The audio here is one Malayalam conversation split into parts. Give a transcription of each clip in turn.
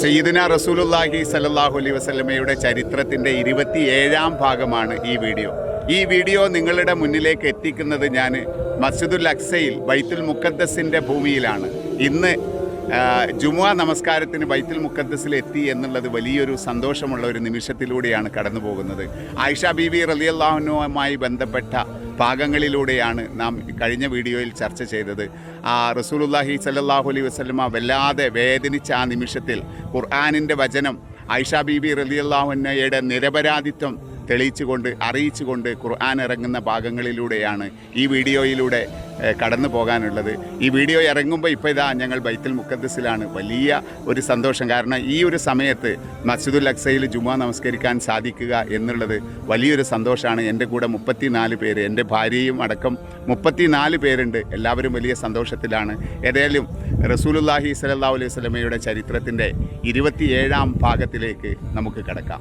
സയ്യിദിന റസൂലുല്ലാഹി സലല്ലാഹു അലൈ വസല്ലമയുടെ ചരിത്രത്തിന്റെ ഇരുപത്തിയേഴാം ഭാഗമാണ് ഈ വീഡിയോ. ഈ വീഡിയോ നിങ്ങളുടെ മുന്നിലേക്ക് എത്തിക്കുന്നത് ഞാൻ മസ്ജിദുൽ അക്സയിൽ ബൈത്തുൽ മുക്കദ്ദസിന്റെ ഭൂമിയിലാണ്. ഇന്ന് ജുമുഅ നമസ്കാരത്തിന് ബൈത്തുൽ മുക്കദ്സിൽ എത്തി എന്നുള്ളത് വലിയൊരു സന്തോഷമുള്ള ഒരു നിമിഷത്തിലൂടെയാണ് കടന്നു പോകുന്നത്. ആയിഷ ബീബി റലിയല്ലാഹുനുമായി ബന്ധപ്പെട്ട ഭാഗങ്ങളിലൂടെയാണ് നാം കഴിഞ്ഞ വീഡിയോയിൽ ചർച്ച ചെയ്തത്. ആ റസൂലുല്ലാഹി സല്ലാഹു അലൈഹി വസ്ലമ വല്ലാതെ വേദനിച്ച ആ നിമിഷത്തിൽ ഖുർആാനിന്റെ വചനം ആയിഷ ബീബി റലിയല്ലാഹുന്നയുടെ നിരപരാധിത്വം തെളിയിച്ചുകൊണ്ട് അറിയിച്ചുകൊണ്ട് ഖുർആൻ ഇറങ്ങുന്ന ഭാഗങ്ങളിലൂടെയാണ് ഈ വീഡിയോയിലൂടെ കടന്നു പോകാനുള്ളത്. ഈ വീഡിയോ ഇറങ്ങുമ്പോൾ ഇപ്പോൾ ഇതാ ഞങ്ങൾ ബൈത്തുൽ മുക്കദ്സിലാണ് വലിയ ഒരു സന്തോഷം. കാരണം ഈ ഒരു സമയത്ത് മസ്ജിദുൽ അക്സയിൽ ജുമാ നമസ്കരിക്കാൻ സാധിക്കുക എന്നുള്ളത് വലിയൊരു സന്തോഷമാണ്. എന്റെ കൂടെ മുപ്പത്തിനാല് പേര് എന്റെ ഭാര്യയും അടക്കം മുപ്പത്തിനാല് പേരുണ്ട്. എല്ലാവരും വലിയ സന്തോഷത്തിലാണ്. ഏതായാലും റസൂലുല്ലാഹി സലല്ലാ അലൈഹി സ്വലമയുടെ ചരിത്രത്തിന്റെ ഇരുപത്തിയേഴാം ഭാഗത്തിലേക്ക് നമുക്ക് കിടക്കാം.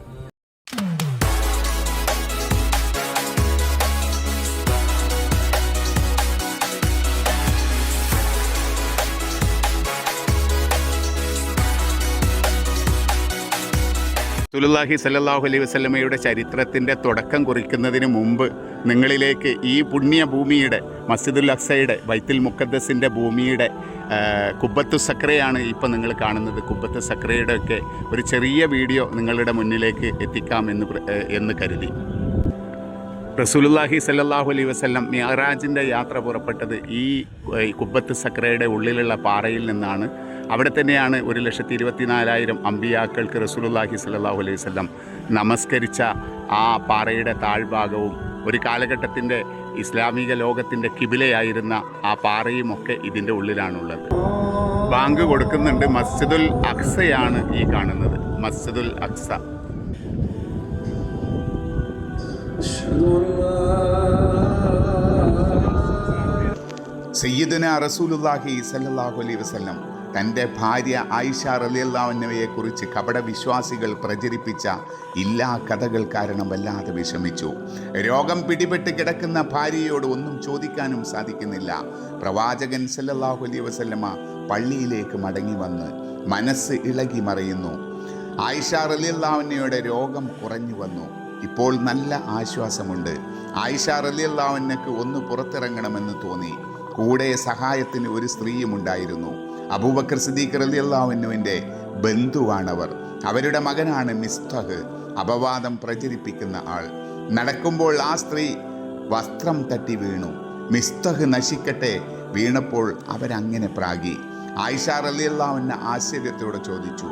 സുലുല്ലാഹി സല്ലല്ലാഹു അലൈഹി വസല്ലമയുടെ ചരിത്രത്തിന്റെ തുടക്കം കുറിക്കുന്നതിന് മുമ്പ് നിങ്ങളിലേക്ക് ഈ പുണ്യ ഭൂമിയുടെ മസ്ജിദുൽ അക്സയുടെ ബൈത്തുൽ മുക്കദ്ദസിന്റെ ഭൂമിയുടെ കുബ്ബത്തു സക്രയാണ് ഇപ്പോൾ നിങ്ങൾ കാണുന്നത്. കുബ്ബത്തു സക്രയുടെ ഒക്കെ ഒരു ചെറിയ വീഡിയോ നിങ്ങളുടെ മുന്നിലേക്ക് എത്തിക്കാം എന്ന് എന്ന് കരുതി. റസൂലുല്ലാഹി സല്ലല്ലാഹു അലൈഹി വസല്ലം മിയറാജിന്റെ യാത്ര പുറപ്പെട്ടത് ഈ കുബ്ബത്ത് സക്രയുടെ ഉള്ളിലുള്ള പാറയിൽ നിന്നാണ്. അവിടെ തന്നെയാണ് ഒരു ലക്ഷത്തി ഇരുപത്തിനാലായിരം അമ്പിയാക്കൾക്ക് റസൂലുല്ലാഹി സല്ലാഹു അലൈഹി വസല്ലം നമസ്കരിച്ച ആ പാറയുടെ താഴ്ഭാഗവും ഒരു കാലഘട്ടത്തിന്റെ ഇസ്ലാമിക ലോകത്തിന്റെ കിബിലയായിരുന്ന ആ പാറയും ഒക്കെ ഇതിന്റെ ഉള്ളിലാണുള്ളത്. ബാങ്ക് കൊടുക്കുന്നുണ്ട്. മസ്ജിദുൽ അക്സയാണ് ഈ കാണുന്നത്. മസ്ജിദുൽ അക്സ. സയ്യിദുന റസൂലുല്ലാഹി സല്ലല്ലാഹു അലൈഹി വസല്ലം തന്റെ ഭാര്യ ആയിഷ കപട വിശ്വാസികൾ പ്രചരിപ്പിച്ച എല്ലാ കഥകൾ കാരണം വല്ലാതെ വിഷമിച്ചു. രോഗം പിടിപെട്ട് കിടക്കുന്ന ഭാര്യയോട് ഒന്നും ചോദിക്കാനും സാധിക്കുന്നില്ല. പ്രവാചകൻ സല്ലല്ലാഹു അലൈഹി വസല്ലമ പള്ളിയിലേക്ക് മടങ്ങി വന്ന് മനസ്സ് ഇളകി മറയുന്നു. ആയിഷ റലിയല്ലാവുന്നയുടെ രോഗം കുറഞ്ഞു വന്നു. ഇപ്പോൾ നല്ല ആശ്വാസമുണ്ട്. ആയിഷ റലിയല്ലാവുന്നക്ക് ഒന്ന് പുറത്തിറങ്ങണമെന്ന് തോന്നി. കൂടെ സഹായത്തിന് ഒരു സ്ത്രീയും ഉണ്ടായിരുന്നു. അബൂബക്കർ സിദ്ദീഖ് റലിയല്ലാവിനുവിന്റെ ബന്ധുവാണവർ. അവരുടെ മകനാണ് മിസ്തഹ്. അപവാദം പ്രചരിപ്പിക്കുന്ന ആൾ. നടക്കുമ്പോൾ ആ സ്ത്രീ വസ്ത്രം തട്ടി വീണു. മിസ്തഹ് നശിക്കട്ടെ വീണപ്പോൾ അവരങ്ങനെ പ്രാഗി ആയിഷ റലിയല്ലാവുന്ന ആശ്ചര്യത്തോടെ ചോദിച്ചു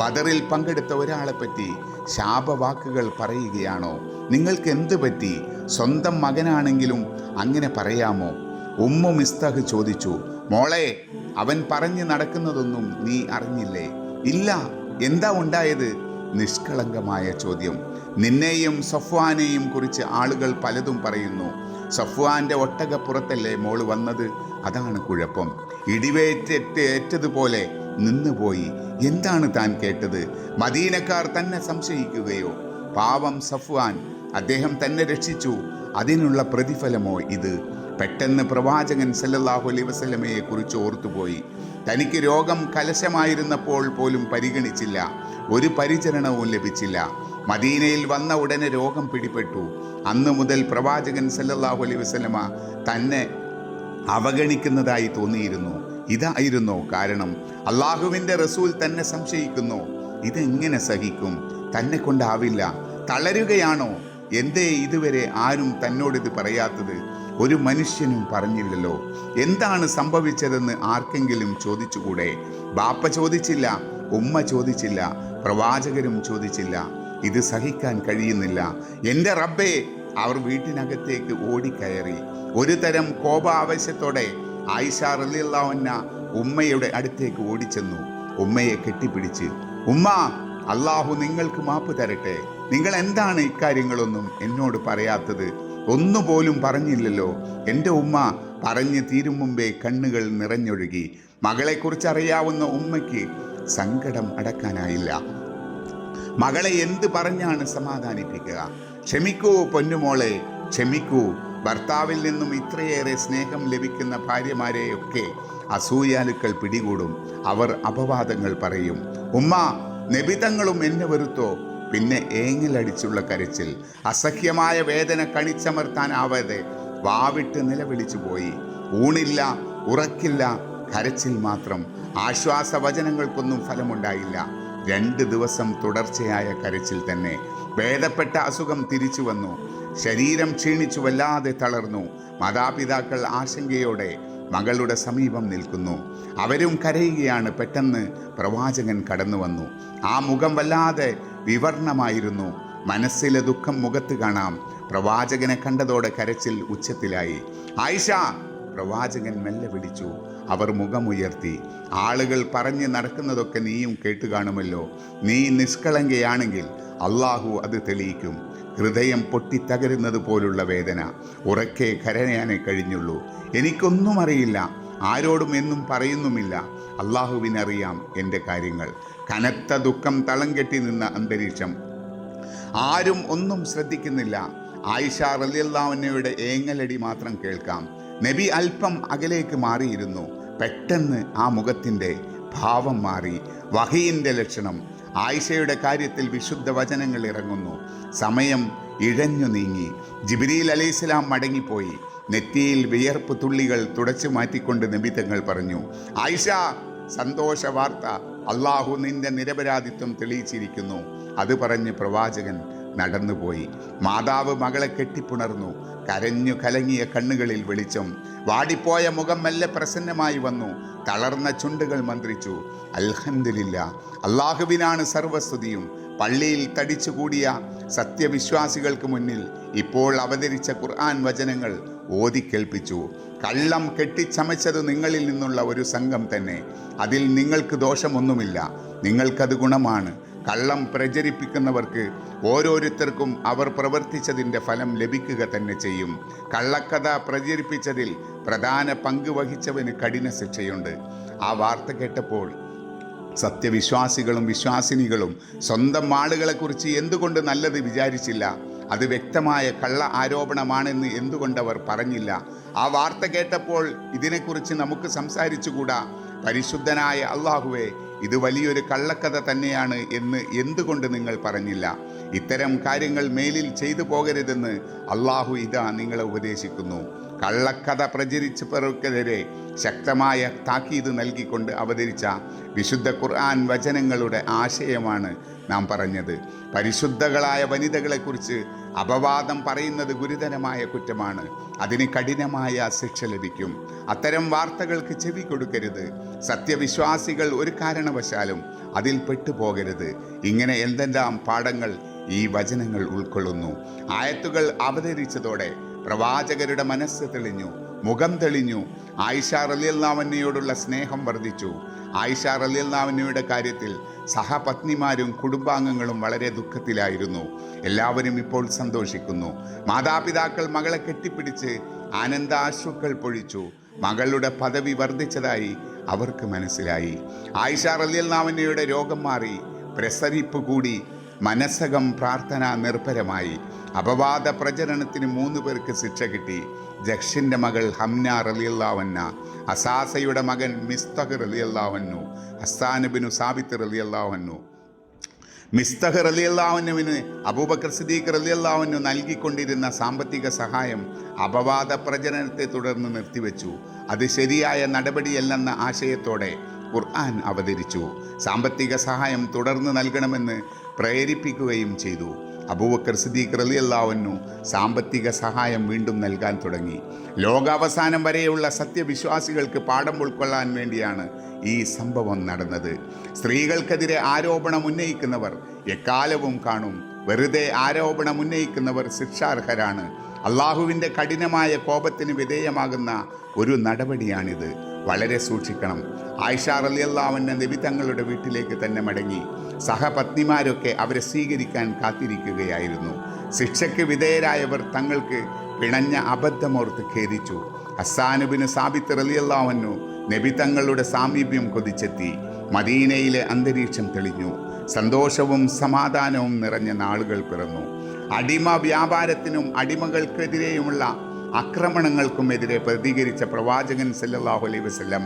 ബദറിൽ പങ്കെടുത്ത ഒരാളെ പറ്റി ശാപവാക്കുകൾ പറയുകയാണോ? നിങ്ങൾക്ക് എന്ത് പറ്റി? സ്വന്തം മകനാണെങ്കിലും അങ്ങനെ പറയാമോ? ഉമ്മു മിസ്തഹ് ചോദിച്ചു മോളെ അവൻ പറഞ്ഞു നടക്കുന്നതൊന്നും നീ അറിഞ്ഞില്ലേ? ഇല്ല എന്താ ഉണ്ടായത്? നിഷ്കളങ്കമായ ചോദ്യം. നിന്നെയും സഫ്വാനെയും കുറിച്ച് ആളുകൾ പലതും പറയുന്നു. സഫ്വാന്റെ ഒട്ടകപ്പുറത്തല്ലേ മോൾ വന്നത്? അതാണ് കുഴപ്പം. ഇടിവേറ്റേറ്റ് ഏറ്റതുപോലെ നിന്നുപോയി. എന്താണ് താൻ കേട്ടത്? മദീനക്കാർ തന്നെ സംശയിക്കുകയോ? പാവം സഫ്വാൻ അദ്ദേഹം തന്നെ രക്ഷിച്ചു. അതിനുള്ള പ്രതിഫലമോ ഇത്? പെട്ടെന്ന് പ്രവാചകൻ സല്ലല്ലാഹു അലൈ വസല്ലമയെ കുറിച്ച് ഓർത്തുപോയി. തനിക്ക് രോഗം കലശമായിരുന്നപ്പോൾ പോലും പരിഗണിച്ചില്ല. ഒരു പരിചരണവും ലഭിച്ചില്ല. മദീനയിൽ വന്ന ഉടനെ രോഗം പിടിപെട്ടു. അന്നു മുതൽ പ്രവാചകൻ സല്ലല്ലാഹു അലൈ വസല്ലമ തന്നെ അവഗണിക്കുന്നതായി തോന്നിയിരുന്നു. ഇതായിരുന്നു കാരണം. അള്ളാഹുവിന്റെ റസൂൽ തന്നെ സംശയിക്കുന്നു. ഇതെങ്ങനെ സഹിക്കും? തന്നെ കൊണ്ടാവില്ല. തളരുകയാണോ? എന്തേ ഇതുവരെ ആരും തന്നോടിത് പറയാത്തത്? ഒരു മനുഷ്യനും പറഞ്ഞില്ലല്ലോ. എന്താണ് സംഭവിച്ചതെന്ന് ആർക്കെങ്കിലും ചോദിച്ചുകൂടെ? ബാപ്പ ചോദിച്ചില്ല ഉമ്മ ചോദിച്ചില്ല പ്രവാചകരും ചോദിച്ചില്ല. ഇത് സഹിക്കാൻ കഴിയുന്നില്ല. എന്റെ റബ്ബേ അവർ വീട്ടിനകത്തേക്ക് ഓടിക്കയറി. ഒരു തരം കോപാവശ്യത്തോടെ ആയിഷ റലിയുള്ള ഉമ്മയുടെ അടുത്തേക്ക് ഓടിച്ചെന്നു. ഉമ്മയെ കെട്ടിപ്പിടിച്ച് ഉമ്മ അള്ളാഹു നിങ്ങൾക്ക് മാപ്പ് തരട്ടെ. നിങ്ങൾ എന്താണ് ഇക്കാര്യങ്ങളൊന്നും എന്നോട് പറയാത്തത്? ഒന്നുപോലും പറഞ്ഞില്ലല്ലോ. എന്റെ ഉമ്മ പറഞ്ഞു തീരും മുമ്പേ കണ്ണുകൾ നിറഞ്ഞൊഴുകി. മകളെക്കുറിച്ച് അറിയാവുന്ന ഉമ്മയ്ക്ക് സങ്കടം അടക്കാനായില്ല. മകളെ എന്ത് പറഞ്ഞാണ് സമാധാനിപ്പിക്കുക? ക്ഷമിക്കൂ പൊന്നുമോളെ ക്ഷമിക്കൂ. ഭർത്താവിൽ നിന്നും ഇത്രയേറെ സ്നേഹം ലഭിക്കുന്ന ഭാര്യമാരെയൊക്കെ അസൂയാലുക്കൾ പിടികൂടും. അവർ അപവാദങ്ങൾ പറയും. ഉമ്മ നിബിതങ്ങളും എന്നെ വെറുത്തോ? പിന്നെ ഏങ്ങിലടിച്ചുള്ള കരച്ചിൽ. അസഹ്യമായ വേദന കണിച്ചമർത്താനാവാതെ വാവിട്ട് നിലവിളിച്ചു പോയി. ഊണില്ല ഉറക്കില്ല കരച്ചിൽ മാത്രം. ആശ്വാസവചനങ്ങൾക്കൊന്നും ഫലമുണ്ടായില്ല. രണ്ട് ദിവസം തുടർച്ചയായ കരച്ചിൽ തന്നെ. ഭേദപ്പെട്ട അസുഖം തിരിച്ചു വന്നു. ശരീരം ക്ഷീണിച്ചു വല്ലാതെ തളർന്നു. മാതാപിതാക്കൾ ആശങ്കയോടെ മകളുടെ സമീപം നിൽക്കുന്നു. അവരും കരയുകയാണ്. പെട്ടെന്ന് പ്രവാചകൻ കടന്നു വന്നു. ആ മുഖം വല്ലാതെ വിവർണമായിരുന്നു. മനസ്സിലെ ദുഃഖം മുഖത്ത് കാണാം. പ്രവാചകനെ കണ്ടതോടെ കരച്ചിൽ ഉച്ചത്തിലായി. ആയിഷ! പ്രവാചകൻ മെല്ലെ വിളിച്ചു. അവർ മുഖമുയർത്തി. ആളുകൾ പറഞ്ഞു നടക്കുന്നതൊക്കെ നീയും കേട്ടു കാണുമല്ലോ നീ നിഷ്കളങ്കയാണെങ്കിൽ അള്ളാഹു അത് തെളിയിക്കും. ഹൃദയം പൊട്ടിത്തകരുന്നത് പോലുള്ള വേദന. ഉറക്കെ കരയാനേ കഴിഞ്ഞുള്ളൂ. എനിക്കൊന്നും അറിയില്ല. ആരോടും എന്നും പറയുന്നുമില്ല. അള്ളാഹുവിനറിയാം എന്റെ കാര്യങ്ങൾ. കനത്ത ദുഃഖം തളം കെട്ടി നിന്ന അന്തരീക്ഷം. ആരും ഒന്നും ശ്രദ്ധിക്കുന്നില്ല. ആയിഷ റലിയല്ലാവന്നയുടെ ഏങ്ങലടി മാത്രം കേൾക്കാം. നബി അല്പം അകലേക്ക് മാറിയിരുന്നു. പെട്ടെന്ന് ആ മുഖത്തിന്റെ ഭാവം മാറി. വഹയിന്റെ ലക്ഷണം. ആയിഷയുടെ കാര്യത്തിൽ വിശുദ്ധ വചനങ്ങൾ ഇറങ്ങുന്നു. സമയം ഇഴഞ്ഞു നീങ്ങി. ജിബിരിയിൽ അലൈഹിസ്ലാം മടങ്ങിപ്പോയി. നെറ്റിയിൽ വിയർപ്പ് തുള്ളികൾ തുടച്ചു മാറ്റിക്കൊണ്ട് നബിതങ്ങൾ പറഞ്ഞു ആയിഷ സന്തോഷ വാർത്ത. അള്ളാഹു നിന്റെ നിരപരാധിത്വം തെളിയിച്ചിരിക്കുന്നു. അത് പറഞ്ഞ് പ്രവാചകൻ നടന്നുപോയി. മാതാവ് മകളെ കെട്ടിപ്പുണർന്നു. കരഞ്ഞു കലങ്ങിയ കണ്ണുകളിൽ വെളിച്ചം. വാടിപ്പോയ മുഖം മെല്ലെ പ്രസന്നമായി വന്നു. തളർന്ന ചുണ്ടുകൾ മന്ത്രിച്ചു. അൽഹന്ദില്ല അള്ളാഹുവിനാണ് സർവസ്തുതിയും. പള്ളിയിൽ തടിച്ചുകൂടിയ സത്യവിശ്വാസികൾക്ക് മുന്നിൽ ഇപ്പോൾ അവതരിച്ച ഖുർആൻ വചനങ്ങൾ ഓതിക്കേൽപ്പിച്ചു കള്ളം കെട്ടിച്ചമച്ചത് നിങ്ങളിൽ നിന്നുള്ള ഒരു സംഘം തന്നെ. അതിൽ നിങ്ങൾക്ക് ദോഷമൊന്നുമില്ല. നിങ്ങൾക്കത് ഗുണമാണ്. കള്ളം പ്രചരിപ്പിക്കുന്നവർക്ക് ഓരോരുത്തർക്കും അവർ പ്രവർത്തിച്ചതിന്റെ ഫലം ലഭിക്കുക തന്നെ ചെയ്യും. കള്ളക്കഥ പ്രചരിപ്പിച്ചതിൽ പ്രധാന പങ്ക് വഹിച്ചവന് കഠിന ശിക്ഷയുണ്ട്. ആ വാർത്ത കേട്ടപ്പോൾ സത്യവിശ്വാസികളും വിശ്വാസിനികളും സ്വന്തം ആളുകളെക്കുറിച്ച് എന്തുകൊണ്ട് നല്ലത് വിചാരിച്ചില്ല? അത് വ്യക്തമായ കള്ള ആരോപണമാണെന്ന് എന്തുകൊണ്ടവർ പറഞ്ഞില്ല? ആ വാർത്ത കേട്ടപ്പോൾ ഇതിനെക്കുറിച്ച് നമുക്ക് സംസാരിച്ചുകൂടാ? പരിശുദ്ധനായ അള്ളാഹുവെ ഇത് വലിയൊരു കള്ളക്കഥ തന്നെയാണ് എന്ന് എന്തുകൊണ്ട് നിങ്ങൾ പറഞ്ഞില്ല? ഇത്തരം കാര്യങ്ങൾ മേലിൽ ചെയ്തു പോകരുതെന്ന് അള്ളാഹു ഇതാ നിങ്ങളെ ഉപദേശിക്കുന്നു. കള്ളക്കഥ പ്രചരിച്ചവർക്കെതിരെ ശക്തമായ താക്കീത് നൽകിക്കൊണ്ട് അവതരിച്ച വിശുദ്ധ ഖുർആൻ വചനങ്ങളുടെ ആശയമാണ് നാം പറഞ്ഞത്. പരിശുദ്ധകളായ വനിതകളെക്കുറിച്ച് അപവാദം പറയുന്നത് ഗുരുതരമായ കുറ്റമാണ്. അതിന് കഠിനമായ ശിക്ഷ ലഭിക്കും. അത്തരം വാർത്തകൾക്ക് ചെവി കൊടുക്കരുത്. സത്യവിശ്വാസികൾ ഒരു കാരണവശാലും അതിൽ പെട്ടുപോകരുത്. ഇങ്ങനെ എന്തെല്ലാം പാഠങ്ങൾ ഈ വചനങ്ങൾ ഉൾക്കൊള്ളുന്നു. ആയത്തുകൾ അവതരിച്ചതോടെ പ്രവാചകരുടെ മനസ്സ് തെളിഞ്ഞു മുഖം തെളിഞ്ഞു. ആയിഷ റലിയല്ലാവന്നയോടുള്ള സ്നേഹം വർദ്ധിച്ചു. ആയിഷ റലിയല്ലാവന്നയുടെ കാര്യത്തിൽ സഹപത്നിമാരും കുടുംബാംഗങ്ങളും വളരെ ദുഃഖത്തിലായിരുന്നു. എല്ലാവരും ഇപ്പോൾ സന്തോഷിക്കുന്നു. മാതാപിതാക്കൾ മകളെ കെട്ടിപ്പിടിച്ച് ആനന്ദാശ്രുക്കൾ പൊഴിച്ചു. മകളുടെ പദവി വർദ്ധിച്ചതായി അവർക്ക് മനസ്സിലായി. ആയിഷ റലിയല്ലാവന്നയുടെ രോഗം മാറി പ്രസരിപ്പ് കൂടി മനസ്സകം പ്രാർത്ഥന നിർഭരമായി. അപവാദ പ്രചരണത്തിന് മൂന്ന് പേർക്ക് ശിക്ഷ കിട്ടി. ജക്ഷിന്റെ മകൾ ഹംന റലിയല്ലാവന്ന അസാസയുടെ മകൻ മിസ്തഹ് റലിയല്ലാവന്നു ഹസ്താനബിനു സാബിത്ത് റലിയല്ലാവന്നു മിസ്തഹ് റലിയല്ലാവന്നുവിന് അബൂബക്കർ സിദ്ദീഖ് റലിയല്ലാവന്നു നൽകിക്കൊണ്ടിരുന്ന സാമ്പത്തിക സഹായം അപവാദ പ്രചരണത്തെ തുടർന്ന് നിർത്തിവെച്ചു. അത് ശരിയായ നടപടിയല്ലെന്ന ആശയത്തോടെ ഖുർആൻ അവതരിച്ചു. സാമ്പത്തിക സഹായം തുടർന്ന് നൽകണമെന്ന് പ്രേരിപ്പിക്കുകയും ചെയ്തു. അബൂബക്കർ സിദ്ദീഖ് റലിയല്ലാവുന്നു സാമ്പത്തിക സഹായം വീണ്ടും നൽകാൻ തുടങ്ങി. ലോകാവസാനം വരെയുള്ള സത്യവിശ്വാസികൾക്ക് പാഠം ഉൾക്കൊള്ളാൻ വേണ്ടിയാണ് ഈ സംഭവം നടന്നത്. സ്ത്രീകൾക്കെതിരെ ആരോപണം ഉന്നയിക്കുന്നവർ എക്കാലവും കാണും. വെറുതെ ആരോപണം ഉന്നയിക്കുന്നവർ ശിക്ഷാർഹരാണ്. അള്ളാഹുവിന്റെ കഠിനമായ കോപത്തിന് വിധേയമാകുന്ന ഒരു നടപടിയാണിത്. വളരെ സൂക്ഷിക്കണം. ആയിഷ റലിയല്ലാവന്ന നബി തങ്ങളുടെ വീട്ടിലേക്ക് തന്നെ മടങ്ങി. സഹപത്നിമാരൊക്കെ അവരെ സ്വീകരിക്കാൻ കാത്തിരിക്കുകയായിരുന്നു. ശിക്ഷയ്ക്ക് വിധേയരായവർ തങ്ങൾക്ക് പിണഞ്ഞ അബദ്ധമോർത്ത് ഖേദിച്ചു. അസാനുബിന് സാബിത്ത് റലിയല്ലാവന്നു നബി തങ്ങളുടെ സാമീപ്യം കൊതിച്ചെത്തി. മദീനയിലെ അന്തരീക്ഷം തെളിഞ്ഞു. സന്തോഷവും സമാധാനവും നിറഞ്ഞ നാളുകൾ പിറന്നു. അടിമ വ്യാപാരത്തിനും അടിമകൾക്കെതിരെയുമുള്ള ആക്രമണങ്ങൾക്കുമെതിരെ പ്രതികരിച്ച പ്രവാചകൻ സല്ലാഹു അലൈ വസല്ലമ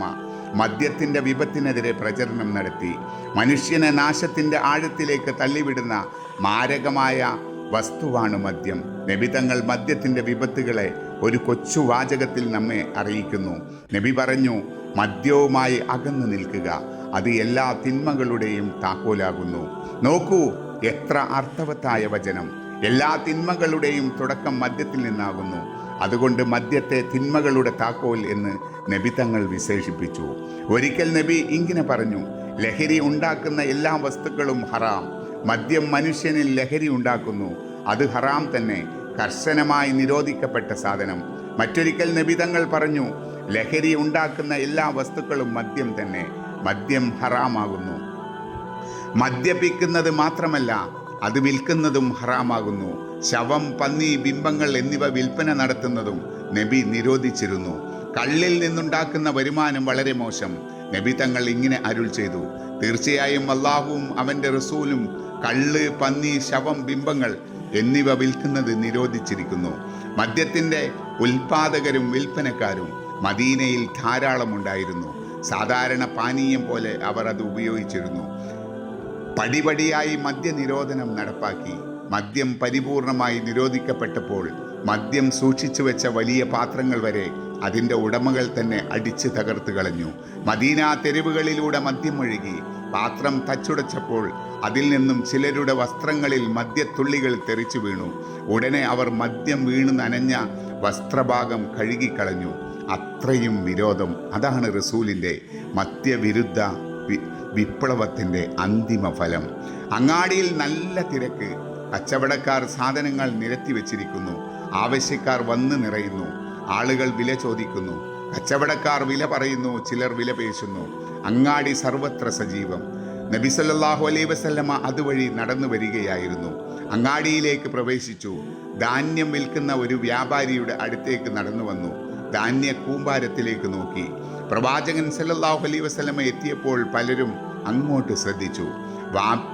മദ്യത്തിന്റെ വിപത്തിനെതിരെ പ്രചരണം നടത്തി. മനുഷ്യനെ നാശത്തിന്റെ ആഴത്തിലേക്ക് തള്ളിവിടുന്ന മാരകമായ വസ്തുവാണ് മദ്യം. നബിതങ്ങൾ മദ്യത്തിന്റെ വിപത്തുകളെ ഒരു കൊച്ചു വാചകത്തിൽ നമ്മെ അറിയിക്കുന്നു. നബി പറഞ്ഞു മദ്യവുമായി അകന്നു നിൽക്കുക. അത് എല്ലാ തിന്മകളുടെയും താക്കോലാകുന്നു. നോക്കൂ എത്ര അർത്ഥവത്തായ വചനം. എല്ലാ തിന്മകളുടെയും തുടക്കം മദ്യത്തിൽ നിന്നാകുന്നു. അതുകൊണ്ട് മദ്യത്തെ തിന്മകളുടെ താക്കോൽ എന്ന് നബി തങ്ങൾ വിശേഷിപ്പിച്ചു. ഒരിക്കൽ നബി ഇങ്ങനെ പറഞ്ഞു ലഹരി ഉണ്ടാക്കുന്ന എല്ലാ വസ്തുക്കളും ഹറാം. മദ്യം മനുഷ്യനിൽ ലഹരി ഉണ്ടാക്കുന്നു. അത് ഹറാം തന്നെ. കർശനമായി നിരോധിക്കപ്പെട്ട സാധനം. മറ്റൊരിക്കൽ നബി തങ്ങൾ പറഞ്ഞു ലഹരി ഉണ്ടാക്കുന്ന എല്ലാ വസ്തുക്കളും മദ്യം തന്നെ. മദ്യം ഹറാമാകുന്നു. മദ്യപിക്കുന്നത് മാത്രമല്ല അത് വിൽക്കുന്നതും ഹറാമാകുന്നു. ശവം പന്നി ബിംബങ്ങൾ എന്നിവ വിൽപ്പന നടത്തുന്നതും നബി നിരോധിച്ചിരുന്നു. കള്ളിൽ നിന്നുണ്ടാക്കുന്ന വരുമാനം വളരെ മോശം. നബി തങ്ങൾ ഇങ്ങനെ അരുൾ ചെയ്തു. തീർച്ചയായും അള്ളാഹുവും അവന്റെ റസൂലും കള്ള് പന്നി ശവം ബിംബങ്ങൾ എന്നിവ വിൽക്കുന്നത് നിരോധിച്ചിരിക്കുന്നു. മദ്യത്തിന്റെ ഉൽപാദകരും വിൽപ്പനക്കാരും മദീനയിൽ ധാരാളം ഉണ്ടായിരുന്നു. സാധാരണ പാനീയം പോലെ അവർ അത് ഉപയോഗിച്ചിരുന്നു. പടിപടിയായി മദ്യനിരോധനം നടപ്പാക്കി. മദ്യം പരിപൂർണമായി നിരോധിക്കപ്പെട്ടപ്പോൾ മദ്യം സൂക്ഷിച്ചു വെച്ച വലിയ പാത്രങ്ങൾ വരെ അതിന്റെ ഉടമകൾ തന്നെ അടിച്ചു തകർത്ത് കളഞ്ഞു. മദീന തെരുവുകളിലൂടെ മദ്യം ഒഴുകി. പാത്രം തച്ചുടച്ചപ്പോൾ അതിൽ നിന്നും ചിലരുടെ വസ്ത്രങ്ങളിൽ മദ്യത്തുള്ളികൾ തെറിച്ചു വീണു. ഉടനെ അവർ മദ്യം വീണു നനഞ്ഞ വസ്ത്രഭാഗം കഴുകിക്കളഞ്ഞു. അത്രയും വിരോധം. അതാണ് റസൂലിന്റെ മദ്യവിരുദ്ധ വിപ്ലവത്തിന്റെ അന്തിമ ഫലം അങ്ങാടിയിൽ നല്ല തിരക്ക്. കച്ചവടക്കാർ സാധനങ്ങൾ നിരത്തി വച്ചിരിക്കുന്നു. ആവശ്യക്കാർ വന്ന് നിറയുന്നു. ആളുകൾ വില ചോദിക്കുന്നു. കച്ചവടക്കാർ വില പറയുന്നു. ചിലർ വില പേശുന്നു. അങ്ങാടി സർവത്ര സജീവം. നബിസല്ലാഹു അലൈ വസല്ലമ അതുവഴി നടന്നു വരികയായിരുന്നു. അങ്ങാടിയിലേക്ക് പ്രവേശിച്ചു. ധാന്യം വിൽക്കുന്ന ഒരു വ്യാപാരിയുടെ അടുത്തേക്ക് നടന്നു വന്നു. ധാന്യ കൂമ്പാരത്തിലേക്ക് നോക്കി. പ്രവാചകൻ സല്ലല്ലാഹു അലൈ വസല്ലമ എത്തിയപ്പോൾ പലരും അങ്ങോട്ട് ശ്രദ്ധിച്ചു.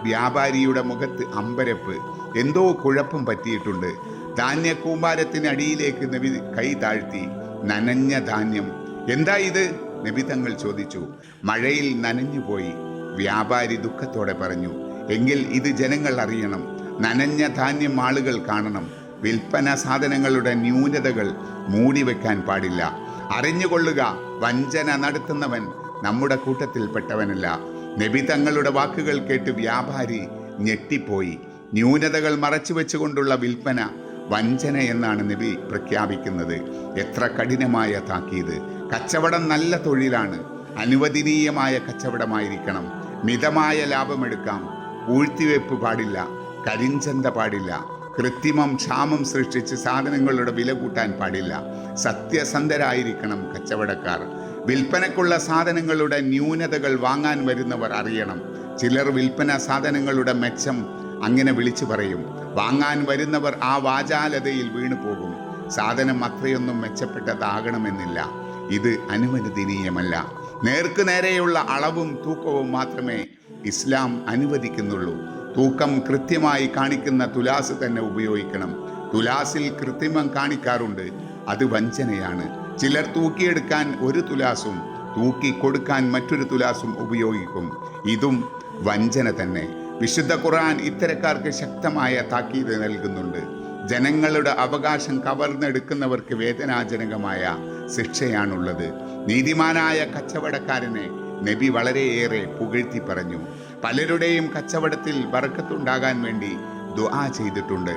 വ്യാപാരിയുടെ മുഖത്ത് അമ്പരപ്പ്. എന്തോ കുഴപ്പം പറ്റിയിട്ടുണ്ട്. ധാന്യ കൂമ്പാരത്തിനടിയിലേക്ക് നബി കൈ താഴ്ത്തി. നനഞ്ഞ ധാന്യം. എന്താ ഇത്? നബി തങ്ങൾ ചോദിച്ചു. മഴയിൽ നനഞ്ഞുപോയി വ്യാപാരി ദുഃഖത്തോടെ പറഞ്ഞു. എങ്കിൽ ഇത് ജനങ്ങൾ അറിയണം. നനഞ്ഞ ധാന്യം ആളുകൾ കാണണം. വിൽപ്പന സാധനങ്ങളുടെ ന്യൂനതകൾ മൂടി മൂടിവെക്കാൻ പാടില്ല. അറിഞ്ഞുകൊള്ളുക വഞ്ചന നടത്തുന്നവൻ നമ്മുടെ കൂട്ടത്തിൽപ്പെട്ടവനല്ല. നബി തങ്ങളുടെ വാക്കുകൾ കേട്ട് വ്യാപാരി ഞെട്ടിപ്പോയി. ന്യൂനതകൾ മറച്ചു വെച്ചുകൊണ്ടുള്ള വിൽപ്പന വഞ്ചന എന്നാണ് നബി പ്രഖ്യാപിക്കുന്നത്. എത്ര കഠിനമായ താക്കീത്. കച്ചവടം നല്ല തൊഴിലാണ്. അനുവദനീയമായ കച്ചവടമായിരിക്കണം. മിതമായ ലാഭമെടുക്കാം. പൂഴ്ത്തിവെപ്പ് പാടില്ല. കരിഞ്ചന്ത പാടില്ല. കൃത്രിമം ക്ഷാമം സൃഷ്ടിച്ച് സാധനങ്ങളുടെ വില കൂട്ടാൻ പാടില്ല. സത്യസന്ധരായിരിക്കണം കച്ചവടക്കാർ. വിൽപ്പനക്കുള്ള സാധനങ്ങളുടെ ന്യൂനതകൾ വാങ്ങാൻ വരുന്നവർ അറിയണം. ചിലർ വിൽപ്പന സാധനങ്ങളുടെ മെച്ചം അങ്ങനെ വിളിച്ചു പറയും. വാങ്ങാൻ വരുന്നവർ ആ വാചാലതയിൽ വീണു പോകും. സാധനം അത്രയൊന്നും മെച്ചപ്പെട്ടതാകണമെന്നില്ല. ഇത് അനുവദനീയമല്ല. നേർക്ക് നേരെയുള്ള അളവും തൂക്കവും മാത്രമേ ഇസ്ലാം അനുവദിക്കുന്നുള്ളൂ. തൂക്കം കൃത്യമായി കാണിക്കുന്ന തുലാസ് തന്നെ ഉപയോഗിക്കണം. തുലാസിൽ കൃത്രിമം കാണിക്കാറുണ്ട്. അത് വഞ്ചനയാണ്. ചിലർ തൂക്കിയെടുക്കാൻ ഒരു തുലാസും തൂക്കി കൊടുക്കാൻ മറ്റൊരു തുലാസും ഉപയോഗിക്കും. ഇതും വഞ്ചന തന്നെ. വിശുദ്ധ ഖുർആൻ ഇത്തരക്കാർക്ക് ശക്തമായ താക്കീത് നൽകുന്നുണ്ട്. ജനങ്ങളുടെ അവകാശം കവർന്നെടുക്കുന്നവർക്ക് വേദനാജനകമായ ശിക്ഷയാണുള്ളത്. നീതിമാനായ കച്ചവടക്കാരനെ നബി വളരെയേറെ പുകഴ്ത്തി പറഞ്ഞു. പലരുടെയും കച്ചവടത്തിൽ ബർക്കത്തുണ്ടാകാൻ വേണ്ടി ദുആ ചെയ്തിട്ടുണ്ട്.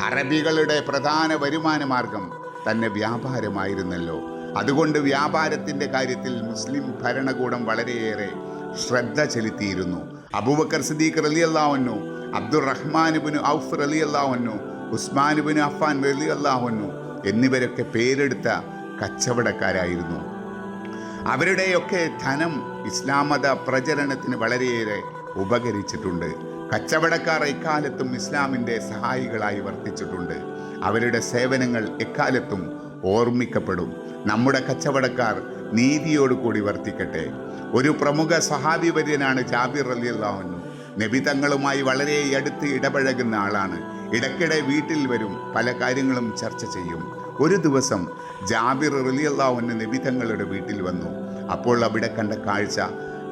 അറബികളുടെ പ്രധാന വരുമാന മാർഗം തന്നെ വ്യാപാരമായിരുന്നല്ലോ. അതുകൊണ്ട് വ്യാപാരത്തിന്റെ കാര്യത്തിൽ മുസ്ലിം ഭരണകൂടം വളരെയേറെ ശ്രദ്ധ ചെലുത്തിയിരുന്നു. അബൂബക്കർ സിദ്ദീഖ് റലി അള്ളാഹുന്നു അബ്ദുർ റഹ്മാനുബിന് ഔഫ് റലി അള്ളാഹുന്നു ഉസ്മാനുബിന് അഫാൻ റലി അള്ളാഹുന്നു എന്നിവരൊക്കെ പേരെടുത്ത കച്ചവടക്കാരായിരുന്നു. അവരുടെയൊക്കെ ധനം ഇസ്ലാം മത പ്രചരണത്തിന് വളരെയേറെ ഉപകരിച്ചിട്ടുണ്ട്. കച്ചവടക്കാർ എക്കാലത്തും ഇസ്ലാമിന്റെ സഹായികളായി വർത്തിച്ചിട്ടുണ്ട്. അവരുടെ സേവനങ്ങൾ എക്കാലത്തും ഓർമ്മിക്കപ്പെടും. നമ്മുടെ കച്ചവടക്കാർ നീതിയോടുകൂടി വർത്തിക്കട്ടെ. ഒരു പ്രമുഖ സഹാബി വര്യനാണ് ജാബിർ അലി അള്ളാഹുന്നു നബി തങ്ങളുമായി വളരെ അടുത്ത് ഇടപഴകുന്ന ആളാണ്. ഇടയ്ക്കിടെ വീട്ടിൽ വരും പല കാര്യങ്ങളും ചർച്ച ചെയ്യും. ഒരു ദിവസം ജാബിർ റലിയല്ലാഹുവിന് നബി തങ്ങളുടെ വീട്ടിൽ വന്നു. അപ്പോൾ അവിടെ കണ്ട കാഴ്ച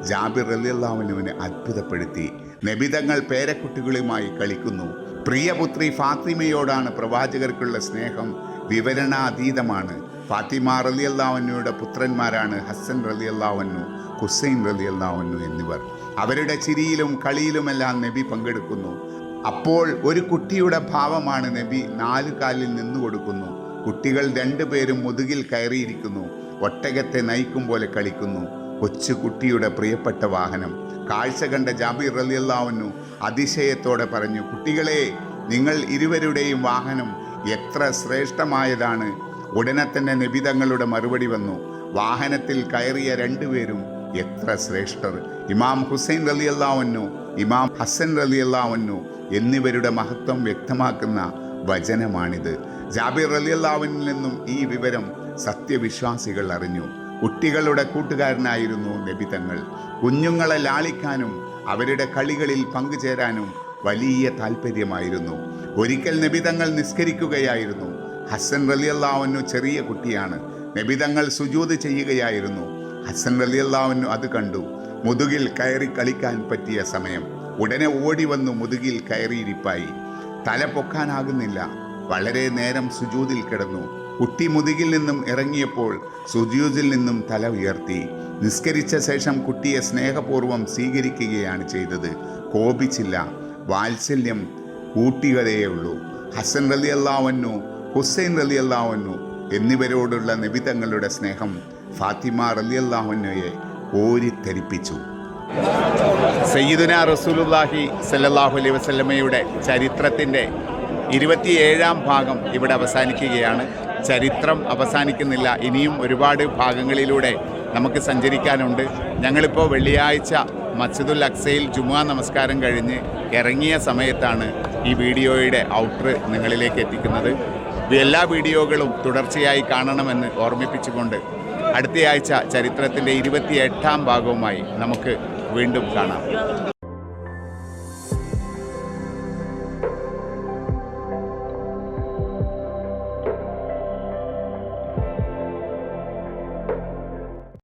ജാബിർ റലിയല്ലാവിനുവിനെ അത്ഭുതപ്പെടുത്തി. നബി തങ്ങൾ പേരക്കുട്ടികളുമായി കളിക്കുന്നു. പ്രിയപുത്രി ഫാത്തിമയോടാണ് പ്രവാചകർക്കുള്ള സ്നേഹം വിവരണാതീതമാണ്. ഫാത്തിമ റലി അള്ളാവന്നുയുടെ പുത്രന്മാരാണ് ഹസൻ അള്ളാവന്നു ഹുസൈൻ റലി അള്ളാവന്നു എന്നിവർ. അവരുടെ ചിരിയിലും കളിയിലുമെല്ലാം നബി പങ്കെടുക്കുന്നു. അപ്പോൾ ഒരു കുട്ടിയുടെ ഭാവമാണ് നബി നാലു കാലിൽ നിന്നു കൊടുക്കുന്നു. കുട്ടികൾ രണ്ടുപേരും മുതുകിൽ കയറിയിരിക്കുന്നു. ഒട്ടകത്തെ നയിക്കും പോലെ കളിക്കുന്നു. കൊച്ചു കുട്ടിയുടെ പ്രിയപ്പെട്ട വാഹനം. കാഴ്ച കണ്ട ജാബിർ റലിയല്ലാവുന്നു അതിശയത്തോടെ പറഞ്ഞു കുട്ടികളെ നിങ്ങൾ ഇരുവരുടെയും വാഹനം എത്ര ശ്രേഷ്ഠമായതാണ്. ഉടനെ തന്നെ നിബിതങ്ങളുടെ മറുപടി വന്നു. വാഹനത്തിൽ കയറിയ രണ്ടുപേരും എത്ര ശ്രേഷ്ഠർ. ഇമാം ഹുസൈൻ റലിയല്ലാവുന്നു ഇമാം ഹസൻ റലിയല്ലാവുന്നു എന്നിവരുടെ മഹത്വം വ്യക്തമാക്കുന്ന വചനമാണിത്. ജാബിർ റലിയല്ലാവിനിൽ നിന്നും ഈ വിവരം സത്യവിശ്വാസികൾ അറിഞ്ഞു. കുട്ടികളുടെ കൂട്ടുകാരനായിരുന്നു നബിതങ്ങൾ കുഞ്ഞുങ്ങളെ ലാളിക്കാനും അവരുടെ കളികളിൽ പങ്കുചേരാനും വലിയ താല്പര്യമായിരുന്നു ഒരിക്കൽ നബിതങ്ങൾ നിസ്കരിക്കുകയായിരുന്നു. ഹസൻ റലിയല്ലാവന്നു ചെറിയ കുട്ടിയാണ്. നബി തങ്ങൾ സുജൂത് ചെയ്യുകയായിരുന്നു. ഹസൻ റലിയല്ലാവന്നു അത് കണ്ടു. മുതുകിൽ കയറി കളിക്കാൻ പറ്റിയ സമയം. ഉടനെ ഓടി വന്നു മുതുകിൽ കയറിയിരിപ്പായി. തല പൊക്കാനാകുന്നില്ല. വളരെ നേരം സുജൂതിൽ കിടന്നു. കുട്ടി മുതുകിൽ നിന്നും ഇറങ്ങിയപ്പോൾ സുജൂതിൽ നിന്നും തല ഉയർത്തി. നിസ്കരിച്ച ശേഷം കുട്ടിയെ സ്നേഹപൂർവം സ്വീകരിക്കുകയാണ് ചെയ്തത്. കോപിച്ചില്ല. വാത്സല്യം കൂട്ടികളേയുള്ളൂ. ഹസൻ റലി അള്ളാവന്നു ഹുസൈൻ അലി അള്ളാഹുനു എന്നിവരോടുള്ള നിബിതങ്ങളുടെ സ്നേഹം ഫാത്തിമ അലി അള്ളാഹുനയെ ഓരിത്തരിപ്പിച്ചു സയ്യിദുന റസൂലുല്ലാഹി സല്ലാഹു അലൈ വസ്ലമയുടെ ചരിത്രത്തിന്റെ ഇരുപത്തിയേഴാം ഭാഗം ഇവിടെ അവസാനിക്കുകയാണ്. ചരിത്രം അവസാനിക്കുന്നില്ല. ഇനിയും ഒരുപാട് ഭാഗങ്ങളിലൂടെ നമുക്ക് സഞ്ചരിക്കാനുണ്ട്. ഞങ്ങളിപ്പോൾ വെള്ളിയാഴ്ച മസ്ജിദുൽ അക്സയിൽ ജുമുഅ നമസ്കാരം കഴിഞ്ഞ് ഇറങ്ങിയ സമയത്താണ് ഈ വീഡിയോയുടെ ഔട്ടർ നിങ്ങളിലേക്ക് എത്തിക്കുന്നത്. എല്ലാ വീഡിയോകളും തുടർച്ചയായി കാണണമെന്ന് ഓർമ്മിപ്പിച്ചുകൊണ്ട് അടുത്തയാഴ്ച ചരിത്രത്തിന്റെ ഇരുപത്തിയെട്ടാം ഭാഗവുമായി നമുക്ക് വീണ്ടും കാണാം.